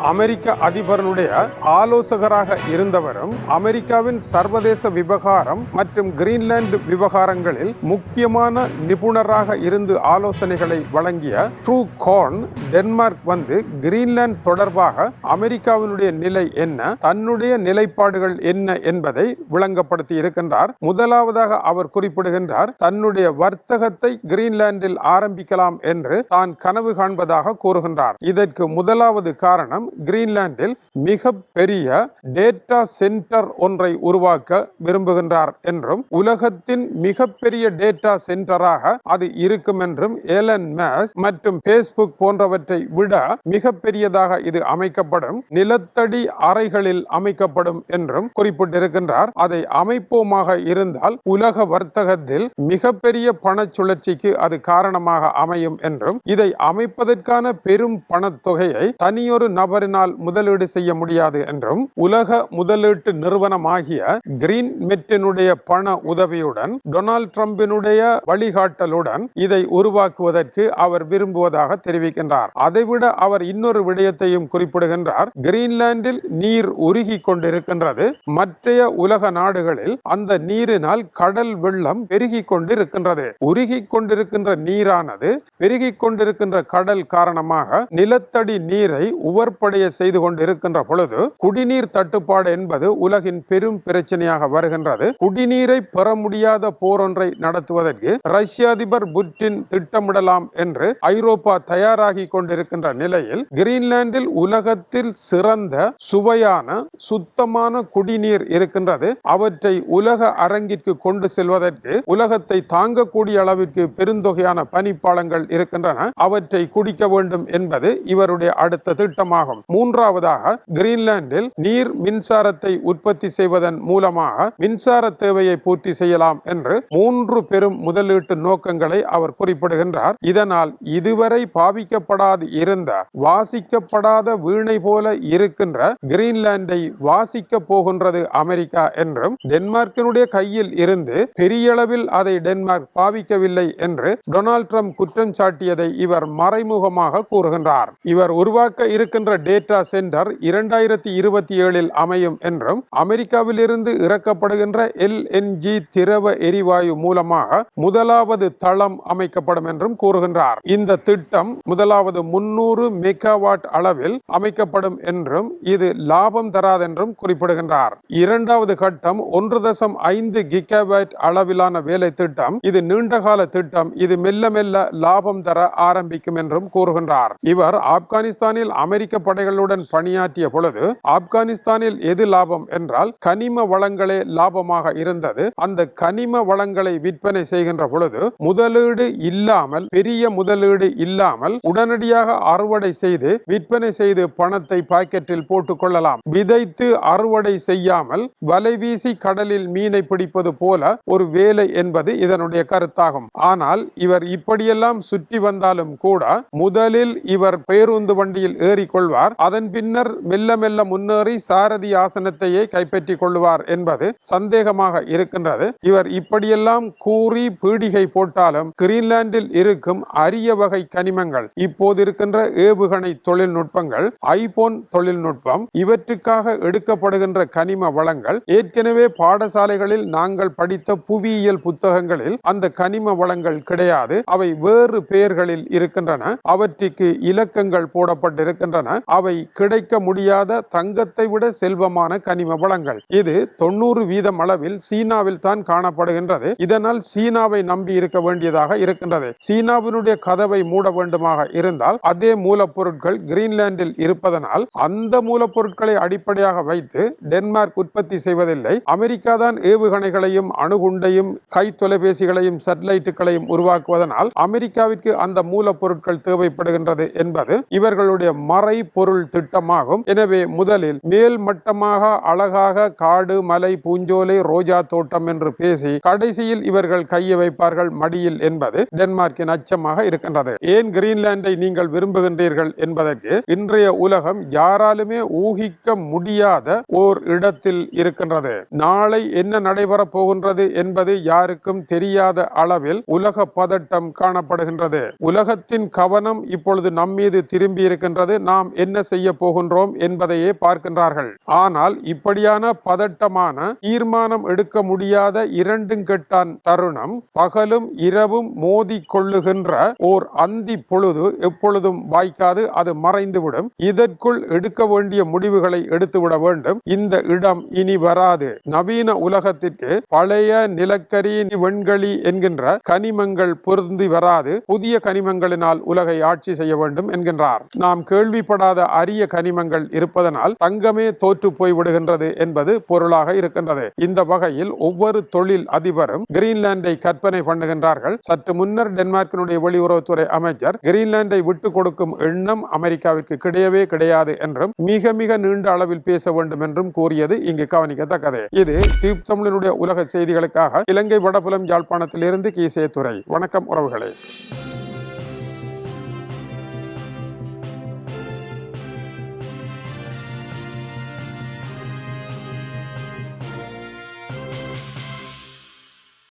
அமெரிக்க அதிபரனுடைய ஆலோசகராக இருந்தவரும் அமெரிக்காவின் சர்வதேச விவகாரம் மற்றும் கிரீன்லாந்து விவகாரங்களில் முக்கியமான நிபுணராக இருந்து ஆலோசனைகளை வழங்கிய ட்ரூ கார்ன் டென்மார்க் வந்து கிரீன்லாந்து தொடர்பாக அமெரிக்காவினுடைய நிலை என்ன தன்னுடைய நிலைப்பாடுகள் என்ன என்பதை விளங்கப்படுத்தி இருக்கின்றார். முதலாவதாக அவர் குறிப்பிடுகின்றார் தன்னுடைய வர்த்தகத்தை கிரீன்லாந்தில் ஆரம்பிக்கலாம் என்று தான் கனவு காண்பதாக கூறுகின்றார். இதற்கு முதலாவது காரணம் கிரீன்லாந்தில் மிக பெரிய டேட்டா சென்டர் ஒன்றை உருவாக்க விரும்புகின்றார் என்றும் உலகத்தின் மிகப்பெரிய டேட்டா சென்டராக அது இருக்கும் என்றும் ஏலன் மேஸ் மற்றும் பேஸ்புக் போன்றவற்றை விட மிக பெரியதாக இது அமைக்கப்படும் நிலத்தடி அறைகளில் அமைக்கப்படும் என்றும் குறிப்பிட்டிருக்கின்றார். அதை அமைப்போமாக இருந்தால் உலக வர்த்தகத்தில் மிகப்பெரிய பண சுழற்சிக்கு அது காரணமாக அமையும் என்றும் இதை அமைப்பதற்கான பெரும் பணத்தொகையை தனியொரு நபர் நபரினால் முதலீடு செய்ய முடியாது என்றும் உலக முதலீட்டு நிறுவனமாகிய கிரீன் மெட்டினுடைய பண உதவியுடன் டொனால்ட் டிரம்பினுடைய வழிகாட்டலுடன் இதை உருவாக்குவதற்கு அவர் விரும்புவதாக தெரிவிக்கின்றார். அதைவிட அவர் இன்னொரு விடயத்தையும் குறிப்பிடுகின்றார். கிரீன்லாந்தில் நீர் உருகி கொண்டிருக்கின்றது. மற்றைய உலக நாடுகளில் அந்த நீரினால் கடல் வெள்ளம் பெருகி கொண்டிருக்கின்றது. உருகி கொண்டிருக்கின்ற நீரானது பெருகி கொண்டிருக்கின்ற கடல் காரணமாக நிலத்தடி நீரை உவர்ப்படைய செய்து கொண்டிருக்கின்ற பொழுது குடிநீர் தட்டுப்பாடு என்பது உலகின் பெரும் பிரச்சனையாக வருகின்றது. குடிநீரை பெற முடியாத போரொன்றை நடத்துவதற்கு ரஷ்ய அதிபர் புட்டின் திட்டமிடலாம் என்று ஐரோப்பா தயாராகி கொண்டிருக்கின்ற நிலையில் கிரீன்லாந்தில் உலகத்தில் சிறந்த சுவையான சுத்தமான குடிநீர் இருக்கின்றது. அவற்றை உலக அரங்கிற்கு கொண்டு செல்வதற்கு உலகத்தை தாங்கக்கூடிய அளவிற்கு பெருந்தொகையான பனிப்பாளங்கள் இருக்கின்றன. அவற்றை குடிக்க வேண்டும் என்பது இவருடைய அடுத்த திட்டமாகும். மூன்றாவதாக கிரீன்லாந்தில் நீர் மின்சாரத்தை உற்பத்தி செய்வதன் மூலமாக மின்சார தேவையை பூர்த்தி செய்யலாம் என்று மூன்று பெரும் முதலீட்டு நோக்கங்களை அவர் குறிப்பிடுகின்றார். இதனால் இதுவரை பாவிக்கப்படாது இருந்த வாசிக்கப்படாத வீணை போல இருக்கின்ற கிரீன்லாந்தை வாசிக்க போகின்றது அமெரிக்கா என்றும் டென்மார்க்கினுடைய கையில் இருந்து பெரிய அளவில் அதை டென்மார்க் பாவிக்கவில்லை என்று டொனால்ட் ட்ரம்ப் குற்றம் சாட்டியதை இவர் மறைமுகமாக கூறுகின்றார். இவர் உருவாக்க இருக்கின்ற டேட்டா சென்டர் இரண்டாயிரத்தி இருபத்தி ஏழில் அமையும் என்றும் அமெரிக்காவிலிருந்து இறக்கப்படுகின்ற எல்என்ஜி திரவ எரிவாயு மூலமாக முதலாவது தளம் அமைக்கப்படும் என்றும் கூறுகின்றார். இந்த திட்டம் முதலாவது முன்னூறு மெகாவாட் அளவில் அமைக்கப்படும் என்றும் இது லாபம் தராதென்றும் குறிப்பிடுகின்றார். இரண்டாவது கட்டம் ஒன்று தசம் ஐந்து கிகாவாட் அளவிலான வேலை திட்டம். இது நீண்டகால திட்டம். இது மெல்ல மெல்ல லாபம் தர ஆரம்பிக்கும் என்றும் கூறுகின்றார். இவர் ஆப்கானிஸ்தானில் அமெரிக்க படைகளுடன் பணியாற்றிய பொழுது ஆப்கானிஸ்தானில் எது லாபம் என்றால் கனிம வளங்களே லாபமாக இருந்தது. அந்த கனிம வளங்களை விற்பனை செய்கின்ற பொழுது முதலீடு இல்லாமல் பெரிய முதலீடு இல்லாமல் உடனடியாக அறுவடை செய்து விற்பனை செய்து பணத்தை பாக்கெட்டில் போட்டுக் கொள்ளலாம். விதைத்து அறுவடை செய்யாமல் வலை வீசி கடலில் மீனை பிடிப்பது போல ஒரு வேலை என்பது இதனுடைய கருத்தாகும். ஆனால் இவர் இப்படியெல்லாம் சுற்றி வந்தாலும் கூட முதலில் இவர் பேருந்து வண்டியில் ஏறிக்கொள்வார். கொள்வார். அதன் பின்னர் மெல்ல மெல்ல முன்னேறி சாரதி ஆசனத்தையே கைப்பற்றிக் கொள்வார் என்பது சந்தேகமாக இருக்கின்றது. இவர் இப்படியெல்லாம் கூறி பீடிகை போட்டாலும் கிரீன்லாந்தில் இருக்கும் அரிய வகை கனிமங்கள் இப்போது இருக்கின்ற ஏவுகணை தொழில்நுட்பங்கள் ஐபோன் தொழில்நுட்பம் இவற்றுக்காக எடுக்கப்படுகின்ற கனிம வளங்கள் ஏற்கனவே பாடசாலைகளில் நாங்கள் படித்த புவியியல் புத்தகங்களில் அந்த கனிம வளங்கள் கிடையாது. அவை வேறு பெயர்களில் இருக்கின்றன. அவற்றுக்கு இலக்கங்கள் போடப்பட்டிருக்கின்றன. அவை கிடைக்க முடியாத தங்கத்தை விட செல்வமான கனிம வளங்கள். இது தொண்ணூறு வீதம் அளவில் சீனாவில் தான் காணப்படுகின்றது. இதனால் சீனாவை நம்பி இருக்க வேண்டியதாக இருக்கின்றது. சீனாவினுடைய கதவை மூட வேண்டுமாக இருந்தால் அதே மூலப்பொருட்கள் கிரீன்லாந்தில் இருப்பதனால் அந்த மூலப்பொருட்களை அடிப்படையாக வைத்து டென்மார்க் உற்பத்தி செய்வதில்லை. அமெரிக்கா தான் ஏவுகணைகளையும் அணுகுண்டையும் கை தொலைபேசிகளையும் சேட்டலைட்டுகளையும் உருவாக்குவதனால் அமெரிக்காவிற்கு அந்த மூலப்பொருட்கள் தேவைப்படுகின்றது என்பது இவர்களுடைய மறை பொருள் திட்டமாகும். எனவே முதலில் மேல் மட்டமாக அழகாக காடு மலை பூஞ்சோலை ரோஜா தோட்டம் என்று பேசி கடைசியில் இவர்கள் கையை வைப்பார்கள் மடியில் என்பது டென்மார்க்கின் அச்சமாக இருக்கின்றது. ஏன் கிரீன்லாண்டை நீங்கள் விரும்புகின்றீர்கள் என்பதற்கு இன்றைய உலகம் யாராலுமே ஊகிக்க முடியாத ஓர் இடத்தில் இருக்கின்றது. நாளை என்ன நடைபெறப் போகின்றது என்பது யாருக்கும் தெரியாத அளவில் உலக பதட்டம் காணப்படுகின்றது. உலகத்தின் கவனம் இப்பொழுது நம்மீது திரும்பி இருக்கின்றது. நாம் என்ன செய்ய போகின்றோம் என்பதையே பார்க்கின்றார்கள். ஆனால் இப்படியான பதட்டமான தீர்மானம் எடுக்க முடியாத இரண்டும் கெட்டான் தருணம் பகலும் இரவும் மோதி கொள்ளுகின்ற ஓர் அந்தி பொழுது எப்பொழுதும் வாய்க்காது அது மறைந்துவிடும். இதற்குள் எடுக்க வேண்டிய முடிவுகளை எடுத்துவிட வேண்டும். இந்த இடம் இனி வராது. நவீன உலகத்திற்கு பழைய நிலக்கரி வெண்களி என்கின்ற கனிமங்கள் பொருந்தி வராது. புதிய கனிமங்களினால் உலகை ஆட்சி செய்ய வேண்டும் என்கின்றார். நாம் கேள்விப்படாத அரிய கனிமங்கள் இருப்பதனால் தங்கமே தோற்று போய் விடுகின்றது என்பது பொருளாக இருக்கின்றது. இந்த வகையில் ஒவ்வொரு தொழில் அதிபரும் கிரீன்லாந்தை கற்பனை பண்ணுகின்றார்கள். சற்று முன்னர் டென்மார்க்கினுடைய வெளியுறவுத்துறை அமைச்சர் கிரீன்லாந்தை விட்டு கொடுக்கும் எண்ணம் அமெரிக்காவிற்கு கிடையவே கிடையாது என்றும் மிக மிக நீண்ட அளவில் பேச வேண்டும் என்றும் கூறியது இங்கு கவனிக்கத்தக்கது. இது டியூப் தமிழனுடைய உலக செய்திகளுக்காக இலங்கை வடபுலம் யாழ்ப்பாணத்திலிருந்து கீசே துறை வணக்கம் உறவுகளே.